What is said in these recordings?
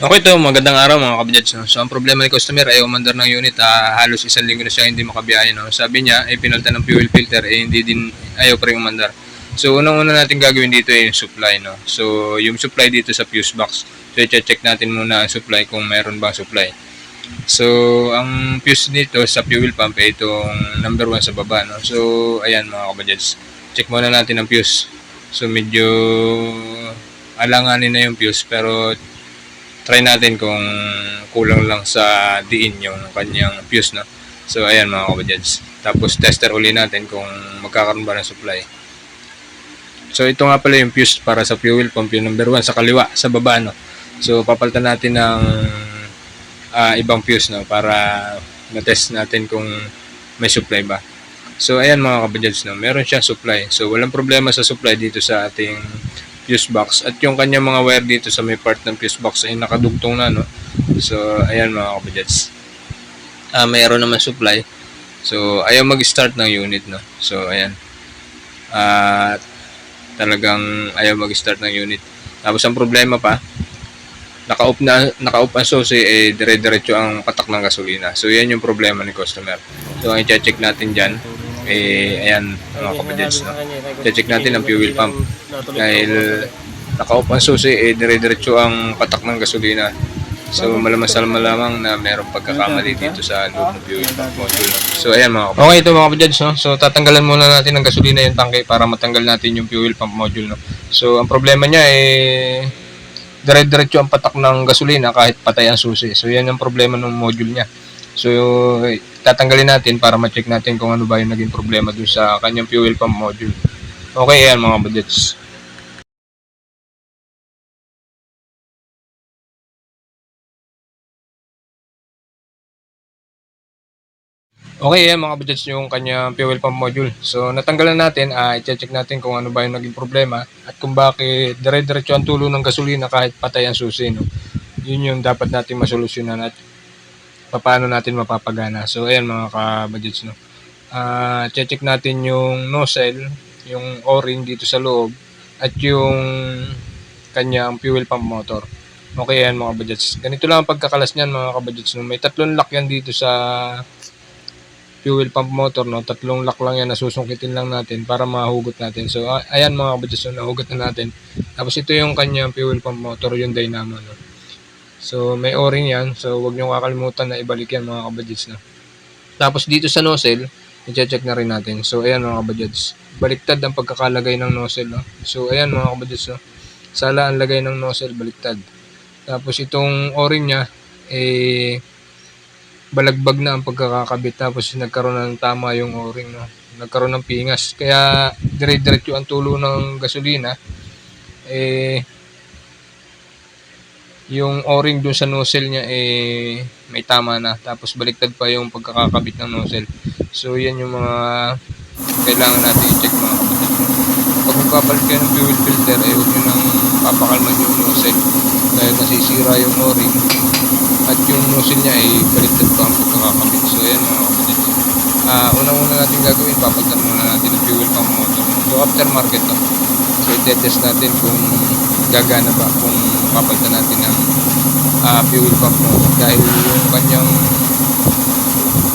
Okay to, magandang araw mga kabidyads. No? So ang problema ni customer ay umandar ng unit, ah, halos isang linggo na siya hindi makabiyahe. No? Sabi niya, ay pinalta ng fuel filter, eh hindi din ayaw pa rin umandar. So unang-una natin gagawin dito ay yung supply. No? So yung supply dito sa fuse box. So i-check natin muna ang supply kung mayroon bang supply. So ang fuse dito sa fuel pump ay itong number 1 sa baba. No? So ayan mga kabidyads, check muna natin ang fuse. So medyo alanganin na yung fuse pero try natin kung kulang lang sa diin yung kanyang fuse no. So ayan mga kabadyads. Tapos tester uli natin kung magkakaroon ba ng supply. So ito nga pala yung fuse para sa fuel pump yung number 1 sa kaliwa, sa baba no. So papalitan natin ng ah, ibang fuse no para ma-test natin kung may supply ba. So ayan mga kabadyads no, meron siyang supply. So walang problema sa supply dito sa ating fuse box at yung kanyang mga wire dito sa may part ng fuse box ay nakadugtong na no. So ayan mga kabadyads. Ah mayroon naman supply. So ayaw mag-start ng unit no. So ayan. At talagang ayaw mag-start ng unit. Tapos ang problema pa, naka-off na naka-off ang susi eh dire-diretso ang patak ng gasolina. So yan yung problema ni customer. So ang i-check natin diyan eh ayan mga kapatid no. I-check natin ang fuel pump dahil naka-off ang susi eh dire-diretso ang patak ng gasolina. So malamang sa malamang na mayroong pagkakamali dito sa loob ng fuel pump module. So ayan mga kapatid. Okay ito mga kapatid no. So tatanggalan muna natin ng gasolina yung tangke para matanggal natin yung fuel pump module no. So ang problema niya eh dire-diretso ang patak ng gasolina kahit patay ang susi. So yan ang problema ng module niya. So tatanggalin natin para ma-check natin kung ano ba yung naging problema dun sa kanyang fuel pump module. Okay yan mga budgets. Okay yan mga budgets yung kanyang fuel pump module. So natanggalan natin, ah i-check natin kung ano ba yung naging problema at kung bakit dire-diretso ang tulo ng gasolina kahit patay ang susi. No? Yun yung dapat natin masolusyonan at paano natin mapapagana. So ayan mga ka-budgets no. Ah, check natin yung nozzle, yung o-ring dito sa loob at yung kanyang fuel pump motor. Okay yan mga budgets. Ganito lang ang pagkakalas niyan mga ka-budgets no. May tatlong lock yan dito sa fuel pump motor no. Tatlong lock lang yan nasusungkitin lang natin para mahugot natin. So ayan mga ka-budgets no, nahugot na natin. Tapos ito yung kanyang fuel pump motor, yung dynamo no. So may o-ring yan. So wag niyo kakalimutan na ibalik yan mga kabadgets na. Tapos dito sa nozzle, i-check na rin natin. So ayan mga kabadgets. Baliktad ang pagkakalagay ng nozzle. No? So ayan mga kabadgets. No? Sala ang lagay ng nozzle, baliktad. Tapos itong o-ring niya, eh, balagbag na ang pagkakakabit. Tapos nagkaroon ng tama yung o-ring. No? Nagkaroon ng pingas. Kaya dire-diretso ang tulo ng gasolina. Eh, yung o-ring dun sa nozzle niya eh may tama na. Tapos baliktad pa yung pagkakakabit ng nozzle. So yan yung mga kailangan natin i-check mga kapatid. Pag magpapalit kayo ng fuel filter eh huwag nyo nang papakalman yung nozzle. Dahil nasisira yung o-ring at yung nozzle niya ay baliktad pa ang pagkakakabit. So yan mga kapatid. Ah unang-una natin gagawin papalitan muna natin ng fuel pump motor so aftermarket to. So i-test natin kung gagana ba kung papalitan natin ng ah, fuel pump motor dahil yung kanyang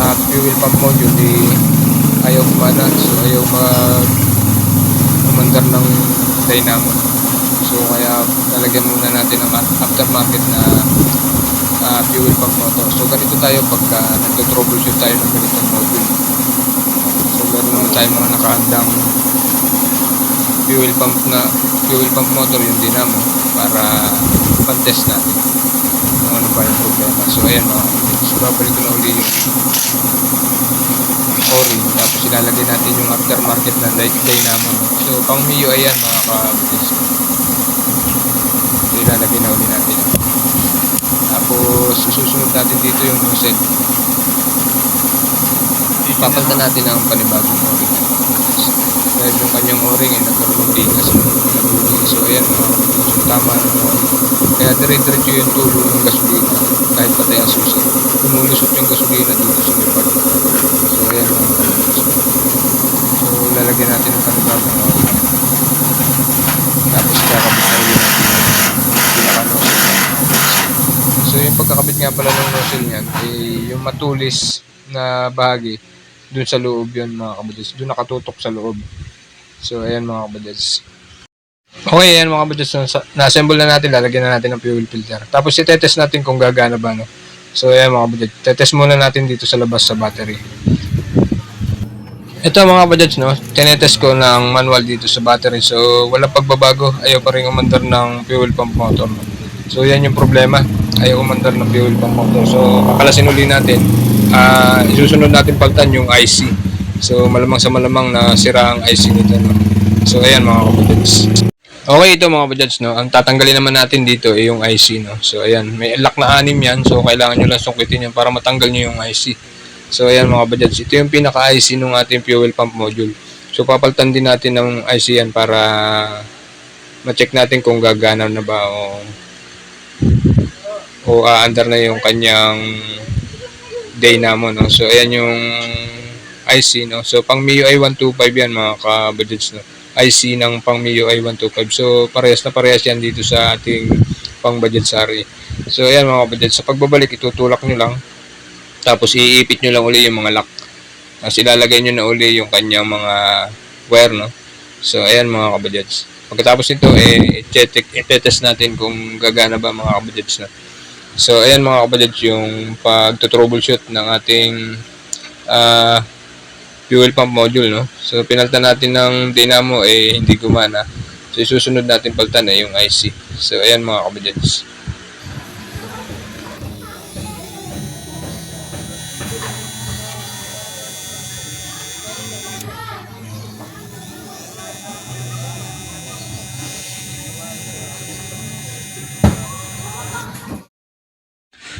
ah, fuel pump module eh, ayaw kumana so ayaw mag umandar ng dynamo. So kaya lalagyan muna natin ng aftermarket na ah, fuel pump motor so ganito tayo pagka nagto-troubleshoot tayo ng ganitong module meron naman tayo mga nakahandang fuel pump na fuel pump motor yung dinamo para pan-test natin kung ano ba yung problema. So ayan mga. So babalik ko na uli yung o-ring tapos ilalagay natin yung aftermarket na light dynamo. So pang Mio ayan mga kapatid. So, ilalagay na uli natin. Tapos susunod natin dito yung nozzle. Papalitan natin ang panibagong o-ring dahil yung kanyang o-ring ay nagkaroon ng tingas ng nabuli. So ayan mga kapatid, so tama na naman. Kaya dire-diretso yung tulo ng gasolina kahit patay ang susi. Lumulusot yung gasolina dito sa part. So ayan mga kapatid. So lalagyan natin ng panibagong o-ring. Tapos kakabit na ulit natin yung pinaka-nozzle. pagkakabit nga pala ng nozzle niyan, eh, yung matulis na bahagi, dun sa loob yun mga kabadyads. Dun nakatutok sa loob. So, ayan mga kabadyads. Okay, ayan mga kabadyads. So, na-assemble na natin, lalagyan na natin ng fuel filter. Tapos, itetest natin kung gagana ba, no? So, ayan mga kabadyads. Tetest muna natin dito sa labas sa battery. Ito mga kabadyads, no? Tinetest ko ng manual dito sa battery. So, wala pagbabago. Ayaw pa rin umandar ng fuel pump motor. So, yan yung problema. Ayaw umandar ng fuel pump motor. So, kakalasin uli natin. Ah, isusunod natin pagtan yung IC. So, malamang sa malamang na sira ang IC nito, no? So, ayan mga kabadyads. Okay, ito mga kabadyads, no? Ang tatanggalin naman natin dito ay yung IC, no? So, ayan. May lock na anim yan. So, kailangan nyo lang sungkitin yan para matanggal nyo yung IC. So, ayan mga kabadyads. Ito yung pinaka-IC ng ating fuel pump module. So, papalitan din natin ng IC yan para ma-check natin kung gagana na ba o o aandar na yung kanyang dynamo no. So ayan yung IC no. So pang MIUI 125 yan mga kabadyads no. IC ng pang MIUI 125. So parehas na parehas yan dito sa ating pang budget sari. So ayan mga kabadyads. Sa pagbabalik itutulak nyo lang tapos iipit nyo lang uli yung mga lock. Tapos ilalagay nyo na uli yung kanyang mga wire no. So ayan mga kabadyads. Pagkatapos nito eh i-test natin kung gagana ba mga kabadyads na. So, ayan mga kabadyad yung pag-troubleshoot ng ating ah, fuel pump module, no? So, pinaltan natin ng dynamo, eh, hindi gumana. So, isusunod natin paltan eh, yung IC. So, ayan mga kabadyad.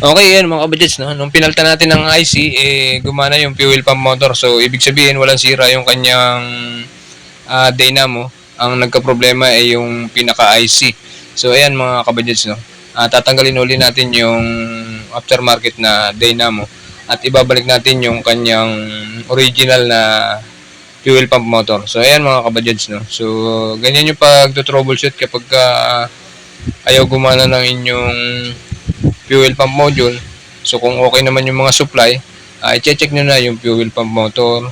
Okay, yan mga kabadgets, no? Nung pinalta natin ng IC, eh, gumana yung fuel pump motor. So, ibig sabihin, walang sira yung kanyang ah, dynamo. Ang nagka-problema ay yung pinaka-IC. So, ayan mga kabadgets, no? Ah, tatanggalin uli natin yung aftermarket na dynamo at ibabalik natin yung kanyang original na fuel pump motor. So, ayan mga kabadgets, no? So, ganyan yung pag-troubleshoot kapag ah, ayaw gumana ng inyong fuel pump module. So kung okay naman yung mga supply, uh, i-check nyo na yung fuel pump motor,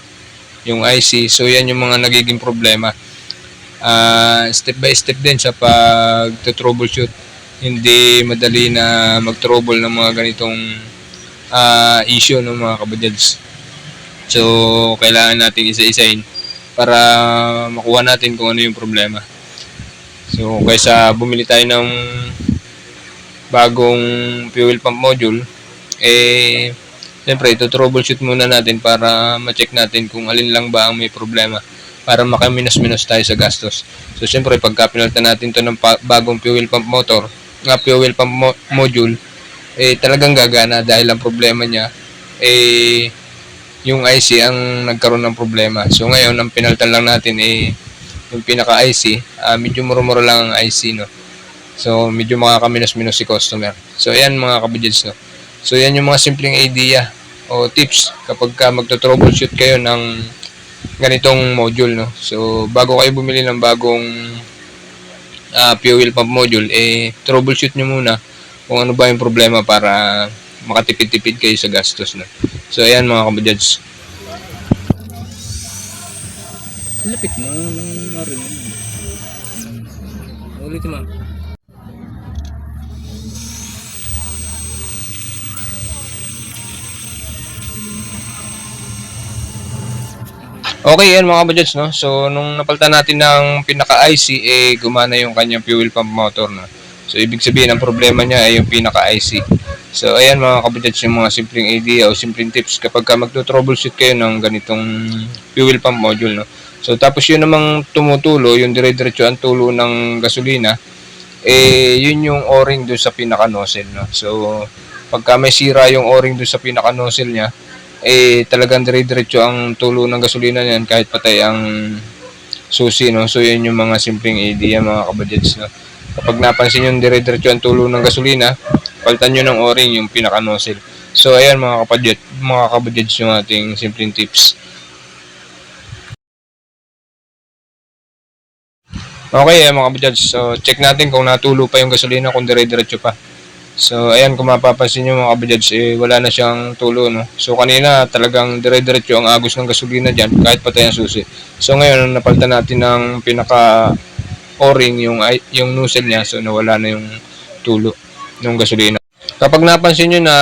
yung IC. So yan yung mga nagiging problema. Ah, step by step din sa pag-troubleshoot. Hindi madali na mag-trouble ng mga ganitong ah, issue ng mga kabadyads. So kailangan natin isa-isahin para makuha natin kung ano yung problema. So kaysa bumili tayo ng bagong fuel pump module, eh, siyempre, ito troubleshoot muna natin para ma-check natin kung alin lang ba ang may problema para makaminos-minos tayo sa gastos. So, siyempre, pagka pinalitan natin to ng bagong fuel pump motor, nga fuel pump mo- module, eh, talagang gagana dahil ang problema niya, eh, yung IC ang nagkaroon ng problema. So, ngayon, ang pinalitan lang natin, eh, yung pinaka-IC, ah, medyo mura-mura lang ang IC, no? So, medyo makakaminos-minos si customer. So, ayan mga kabudgets, no? So, yan yung mga simpleng idea o tips kapag ka magto-troubleshoot kayo ng ganitong module, no? So, bago kayo bumili ng bagong ah, fuel pump module, eh, troubleshoot nyo muna kung ano ba yung problema para makatipid-tipid kayo sa gastos, no? So, ayan mga kabudgets. Lapit mo ng marin. Ulitin mo. Okay, yan mga kabudgets, no? So, nung napalitan natin ng pinaka-IC, eh, gumana yung kanyang fuel pump motor, no? So, ibig sabihin, ang problema niya ay yung pinaka-IC. So, ayan mga kabudgets, yung mga simpleng idea o simpleng tips kapag ka magto-troubleshoot kayo ng ganitong fuel pump module, no? So, tapos yun namang tumutulo, yung dire-diretso ang tulo ng gasolina, eh, yun yung o-ring doon sa pinaka-nozzle, no? So, pagka may sira yung o-ring doon sa pinaka-nozzle niya, eh talagang dire-diretso ang tulo ng gasolina niyan kahit patay ang susi no so yun yung mga simpleng idea mga kabudgets no kapag napansin yung dire-diretso ang tulo ng gasolina palitan nyo ng o-ring yung pinaka nozzle so ayan mga kabudget mga kabudgets yung ating simpleng tips Okay, eh, mga kabudgets. So, check natin kung natulo pa yung gasolina, kung dire-diretso pa. So, ayan, kung mapapansin nyo mga kabajads, eh, wala na siyang tulo, no? So, kanina talagang dire-diretso ang agos ng gasolina dyan, kahit patay ang susi. So, ngayon, napalitan natin ng pinaka o-ring, yung, yung nozzle niya, so nawala na yung tulo ng gasolina. Kapag napansin nyo na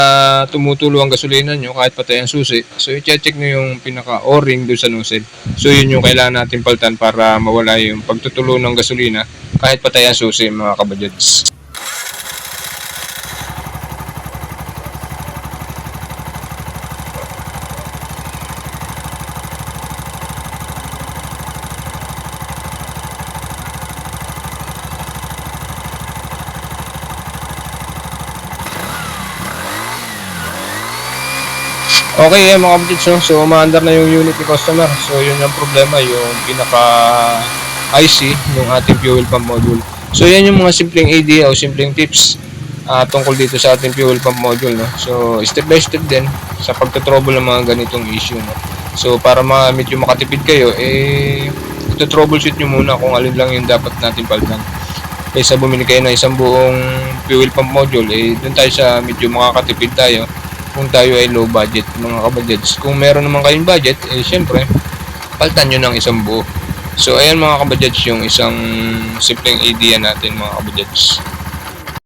tumutulo ang gasolina nyo, kahit patay ang susi, so i-check nyo yung pinaka o-ring doon sa nozzle. So, yun yung kailangan natin palitan para mawala yung pagtutulo ng gasolina, kahit patay ang susi, mga kabajads. Okay, eh, mga kapatid, so, so umaandar na yung unit ni customer. So, yun yung problema, yung pinaka IC ng ating fuel pump module. So, yan yung mga simpleng idea o simpleng tips ah, tungkol dito sa ating fuel pump module. No? So, step by step din sa pagtotrouble ng mga ganitong issue. No? So, para ma medyo makatipid kayo, eh, ito troubleshoot nyo muna kung alin lang yung dapat natin palitan. Kaysa bumili kayo ng isang buong fuel pump module, eh, dun tayo sa medyo makakatipid tayo kung tayo ay low budget mga kabadgets. Kung meron naman kayong budget, eh syempre, palitan nyo ng isang buo. So ayan mga kabadgets yung isang simpleng idea natin mga kabadgets.